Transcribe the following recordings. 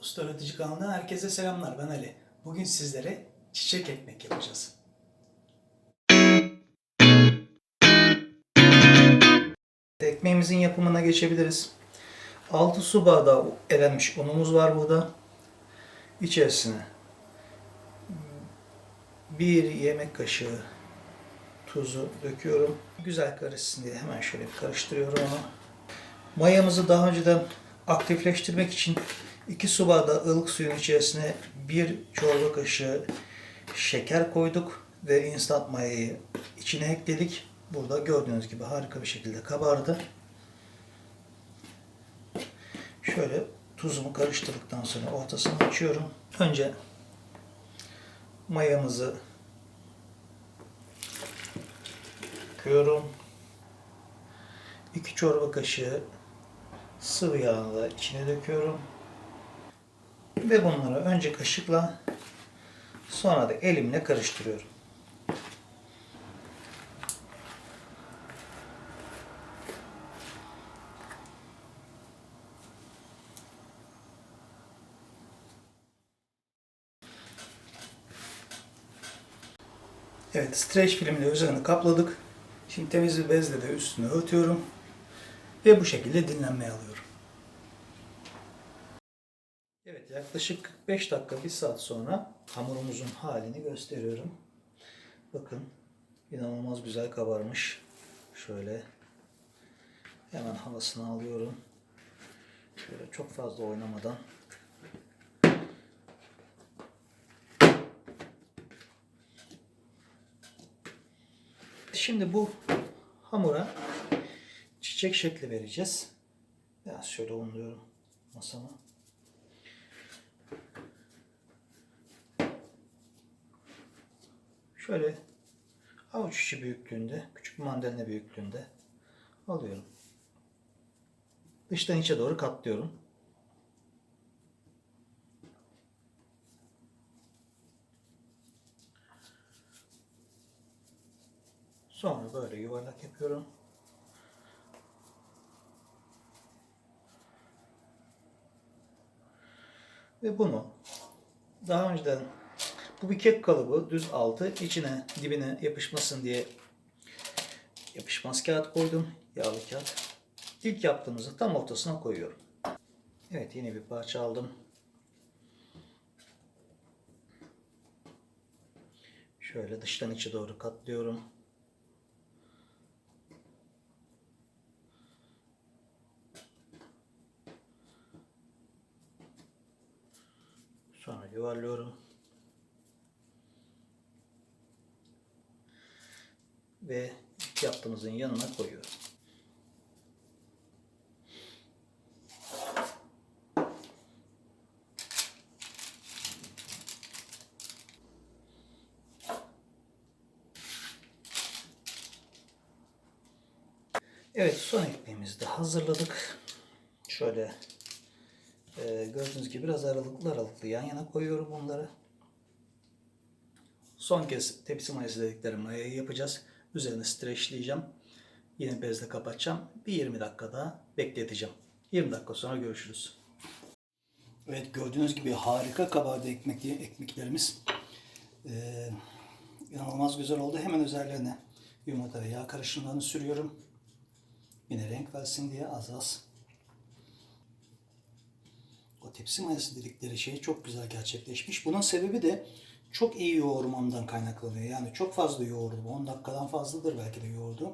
Usta Öğretici kanalından herkese selamlar. Ben Ali. Bugün sizlere çiçek ekmek yapacağız. Ekmeğimizin yapımına geçebiliriz. 6 su bardağı elenmiş unumuz var burada. İçerisine bir yemek kaşığı tuzu döküyorum. Güzel karışsın diye hemen şöyle karıştırıyorum onu. Mayamızı daha önceden aktifleştirmek için 2 su bardağı ılık suyun içerisine 1 çorba kaşığı şeker koyduk ve instant mayayı içine ekledik. Burada gördüğünüz gibi harika bir şekilde kabardı. Şöyle tuzumu karıştırdıktan sonra ortasını açıyorum. Önce mayamızı döküyorum. 2 çorba kaşığı sıvı yağını da içine döküyorum. Ve bunları önce kaşıkla sonra da elimle karıştırıyorum. Evet, streç filmle üzerini kapladık. Şimdi temiz bir bezle de üstünü örtüyorum. Ve bu şekilde dinlenmeye alıyorum. Evet, yaklaşık 45 dakika, 1 saat sonra hamurumuzun halini gösteriyorum. Bakın, inanılmaz güzel kabarmış. Şöyle hemen havasını alıyorum. Şöyle çok fazla oynamadan Şimdi bu hamura çiçek şekli vereceğiz. Biraz şöyle unluyorum masama. Şöyle avuç içi büyüklüğünde, küçük mandalina büyüklüğünde alıyorum. Dıştan içe doğru katlıyorum. Sonra böyle yuvarlak yapıyorum. Ve bunu daha önceden bu bir kek kalıbı düz altı içine dibine yapışmasın diye yapışmaz kağıt koydum. Yağlı kağıt. İlk yaptığımızı tam ortasına koyuyorum. Evet yine bir parça aldım. Şöyle dıştan içe doğru katlıyorum. Sonra yuvarlıyorum. Ve yaptığımızın yanına koyuyorum. Evet son ekmeğimizi de hazırladık. Şöyle ee, gördüğünüz gibi biraz aralıklı aralıklı yan yana koyuyorum bunları. Son kez tepsi mayası dedikleri mayayı yapacağız. Üzerine streçleyeceğim. Yine bezle kapatacağım. Bir 20 dakika daha bekleteceğim. 20 dakika sonra görüşürüz. Evet gördüğünüz gibi harika kabardı ekmek, ekmeklerimiz. Ee, inanılmaz güzel oldu. Hemen üzerlerine yumurta ve yağ karışımlarını sürüyorum. Yine renk versin diye az az o tepsi mayası dedikleri şey çok güzel gerçekleşmiş. Bunun sebebi de çok iyi yoğurmamdan kaynaklanıyor. Yani çok fazla yoğurdum. 10 dakikadan fazladır belki de yoğurdu.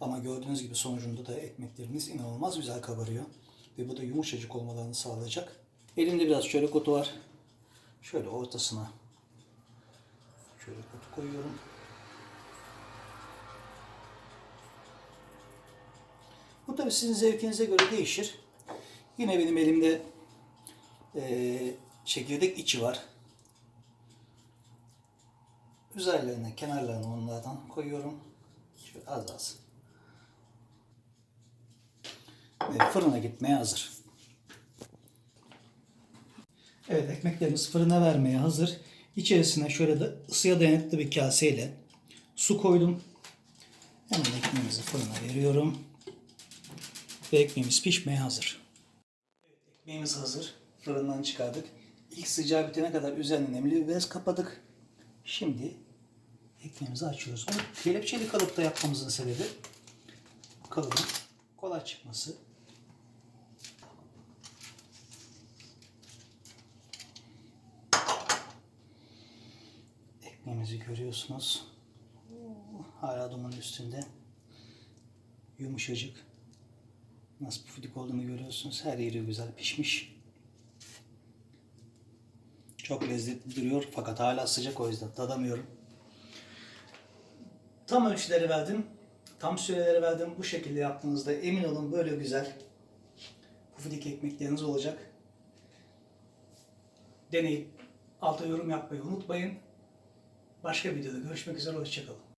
Ama gördüğünüz gibi sonucunda da ekmeklerimiz inanılmaz güzel kabarıyor. Ve bu da yumuşacık olmalarını sağlayacak. Elimde biraz çörek otu var. Şöyle ortasına çörek otu koyuyorum. Bu tabi sizin zevkinize göre değişir. Yine benim elimde e, çekirdek içi var. Üzerlerine, kenarlarına onlardan koyuyorum. Şöyle az az. Ve fırına gitmeye hazır. Evet ekmeklerimiz fırına vermeye hazır. İçerisine şöyle de ısıya dayanıklı bir kaseyle su koydum. Hemen ekmeğimizi fırına veriyorum. Ve ekmeğimiz pişmeye hazır. Evet, ekmeğimiz hazır. fırından çıkardık. İlk sıcağı bitene kadar üzerine nemli bir bez kapadık. Şimdi ekmeğimizi açıyoruz. Bunu kelepçeli kalıpta yapmamızın sebebi kalıbın kolay çıkması. Ekmeğimizi görüyorsunuz. Hala dumanın üstünde. Yumuşacık. Nasıl pufidik olduğunu görüyorsunuz. Her yeri güzel pişmiş. Çok lezzetli duruyor fakat hala sıcak o yüzden tadamıyorum. Tam ölçüleri verdim. Tam süreleri verdim. Bu şekilde yaptığınızda emin olun böyle güzel pufidik ekmekleriniz olacak. Deneyip alta yorum yapmayı unutmayın. Başka videoda görüşmek üzere. Hoşçakalın.